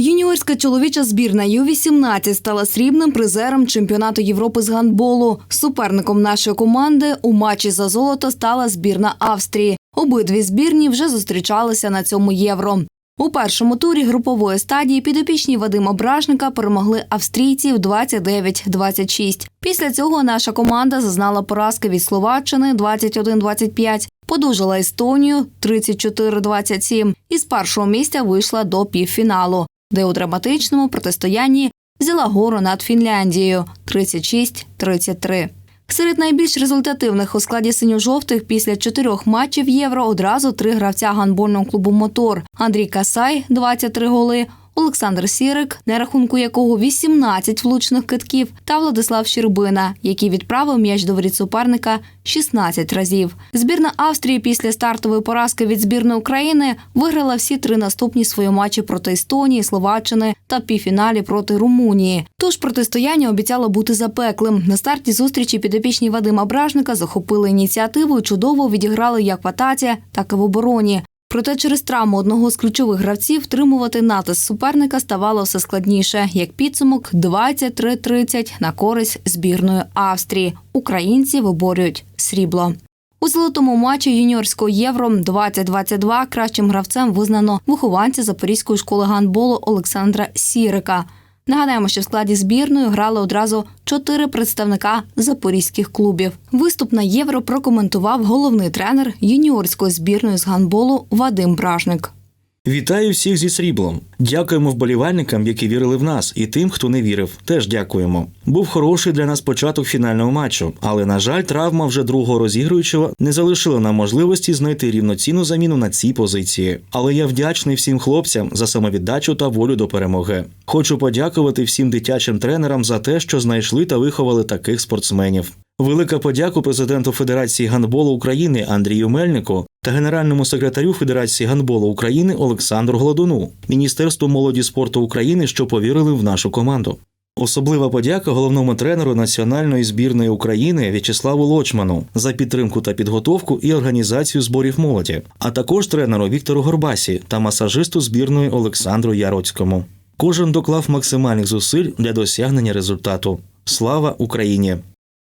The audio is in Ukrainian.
Юніорська чоловіча збірна Ю-18 стала срібним призером чемпіонату Європи з гандболу. Суперником нашої команди у матчі за золото стала збірна Австрії. Обидві збірні вже зустрічалися на цьому євро. У першому турі групової стадії підопічні Вадима Бражника перемогли австрійців 29-26. Після цього наша команда зазнала поразки від Словаччини 21-25, подужала Естонію 34-27 і з першого місця вийшла до півфіналу, де у драматичному протистоянні взяла гору над Фінляндією 36-33. Серед найбільш результативних у складі синьо-жовтих після чотирьох матчів євро одразу три гравця гандбольного клубу Мотор: Андрій Касай 23 голи. Олександр Сірик, на рахунку якого 18 влучних китків, та Владислав Щербина, який відправив м'яч до воріт суперника 16 разів. Збірна Австрії після стартової поразки від збірної України виграла всі три наступні свої матчі проти Естонії, Словаччини та півфіналі проти Румунії. Тож протистояння обіцяло бути запеклим. На старті зустрічі підопічні Вадима Бражника захопили ініціативу і чудово відіграли як в атаці, так і в обороні. Проте через травму одного з ключових гравців втримувати натиск суперника ставало все складніше. Як підсумок 23-30 на користь збірної Австрії. Українці виборюють срібло. У золотому матчі юніорського євро 2022 кращим гравцем визнано вихованця Запорізької школи гандболу Олександра Сірика. Нагадаємо, що в складі збірної грали одразу чотири представника запорізьких клубів. Виступ на євро прокоментував головний тренер юніорської збірної з гандболу Вадим Бражник. Вітаю всіх зі сріблом. Дякуємо вболівальникам, які вірили в нас, і тим, хто не вірив. Теж дякуємо. Був хороший для нас початок фінального матчу, але на жаль, травма вже другого розігруючого не залишила нам можливості знайти рівноцінну заміну на цій позиції. Але я вдячний всім хлопцям за самовіддачу та волю до перемоги. Хочу подякувати всім дитячим тренерам за те, що знайшли та виховали таких спортсменів. Велика подяку президенту Федерації гандболу України Андрію Мельнику та генеральному секретарю Федерації гандболу України Олександру Гладуну, Міністерству молоді спорту України, що повірили в нашу команду. Особлива подяка головному тренеру національної збірної України В'ячеславу Лочману за підтримку та підготовку і організацію зборів молоді, а також тренеру Віктору Горбасі та масажисту збірної Олександру Яроцькому. Кожен доклав максимальних зусиль для досягнення результату. Слава Україні!